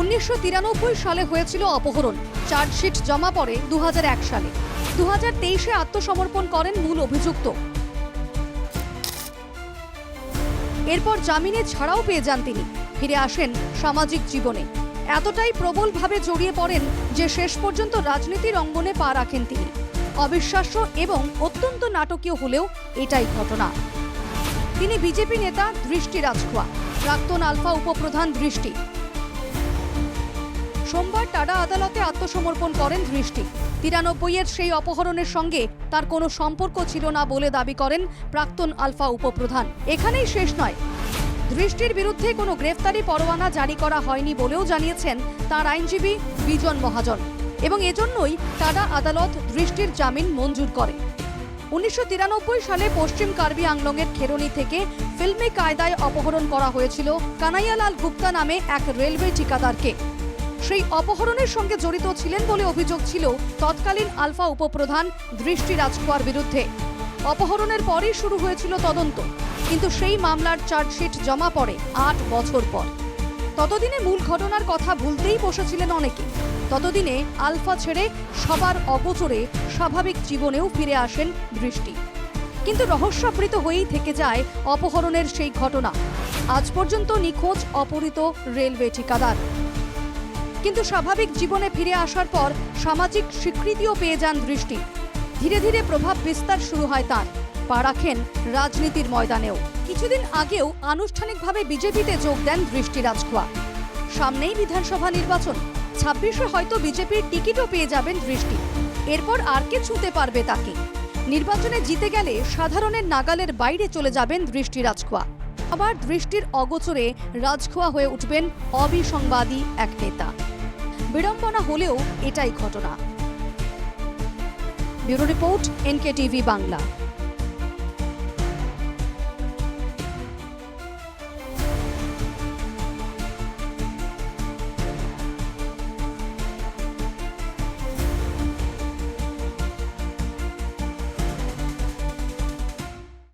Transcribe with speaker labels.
Speaker 1: উনিশশো তিরানব্বই সালে হয়েছিল অপহরণ। চার্জশিট জমা পড়ে দু সালে। দু হাজার আত্মসমর্পণ করেন মূল অভিযুক্ত। এরপর জামিনে ছাড়াও পেয়ে যান তিনি। ফিরে আসেন সামাজিক জীবনে। এতটাই প্রবলভাবে জড়িয়ে পড়েন যে শেষ পর্যন্ত রাজনীতির অঙ্গনে পা রাখেন তিনি। অবিশ্বাস্য এবং অত্যন্ত নাটকীয় হলেও এটাই ঘটনা। তিনি বিজেপি নেতা দৃষ্টি রাজখোয়া প্রাক্তন আলফা উপপ্রধান দৃষ্টি। সোমবার টাডা আদালতে আত্মসমর্পণ করেন দৃষ্টি তিরানব্বই এর সেই অপহরণের সঙ্গে তার কোনো সম্পর্ক ছিল না বলে দাবি করেন প্রাক্তন আলফা উপপ্রধান। এখানেই শেষ নয়। দৃষ্টির বিরুদ্ধে কোনো গ্রেফতারি পরোয়ানা জারি করা হয়নি বলেও জানিয়েছেন তার আইনজীবী বিজন মহাজন। এবং এজন্যই টাডা আদালত দৃষ্টির জামিন মঞ্জুর করে। উনিশশো তিরানব্বই সালে পশ্চিম কার্বি আংলংয়ের খেরনি থেকে ফিল্মি কায়দায় অপহরণ করা হয়েছিল কানাইয়ালাল গুপ্তা নামে এক রেলওয়ে ঠিকাদারকে। সেই অপহরণের সঙ্গে জড়িত ছিলেন বলে অভিযোগ ছিল তৎকালীন আলফা উপপ্রধান দৃষ্টি রাজখোয়ার বিরুদ্ধে। অপহরণের পরই শুরু হয়েছিল তদন্ত, কিন্তু সেই মামলার চার্জশিট জমা পড়ে আট বছর পর। ততদিনে মূল ঘটনার কথা ভুলতেই বসেছিলেন অনেকে। ততদিনে আলফা ছেড়ে সবার অগোচরে স্বাভাবিক জীবনেও ফিরে আসেন দৃষ্টি। কিন্তু রহস্যাবৃত হয়েই থেকে যায় অপহরণের সেই ঘটনা। আজ পর্যন্ত নিখোঁজ, অপহৃত রেলওয়ে ঠিকাদার। কিন্তু স্বাভাবিক জীবনে ফিরে আসার পর সামাজিক স্বীকৃতিও পেয়ে যান দৃষ্টি। ধীরে ধীরে প্রভাব বিস্তার শুরু হয় তার। পা রাখেন রাজনীতির ময়দানেও। কিছুদিন আগেও আনুষ্ঠানিকভাবে বিজেপিতে যোগ দেন দৃষ্টি রাজখোয়া। সামনেই বিধানসভা নির্বাচন। ছাব্বিশে হয়তো বিজেপির টিকিটও পেয়ে যাবেন দৃষ্টি। এরপর আর কে ছুঁতে পারবে তাকে? নির্বাচনে জিতে গেলে সাধারণের নাগালের বাইরে চলে যাবেন দৃষ্টি রাজখোয়া। আবার দৃষ্টির অগোচরে রাজখোয়া হয়ে উঠবেন অবিসংবাদী এক নেতা। বিড়ম্বনা হলেও এটাই ঘটনা। Bureau report NK TV Bangla.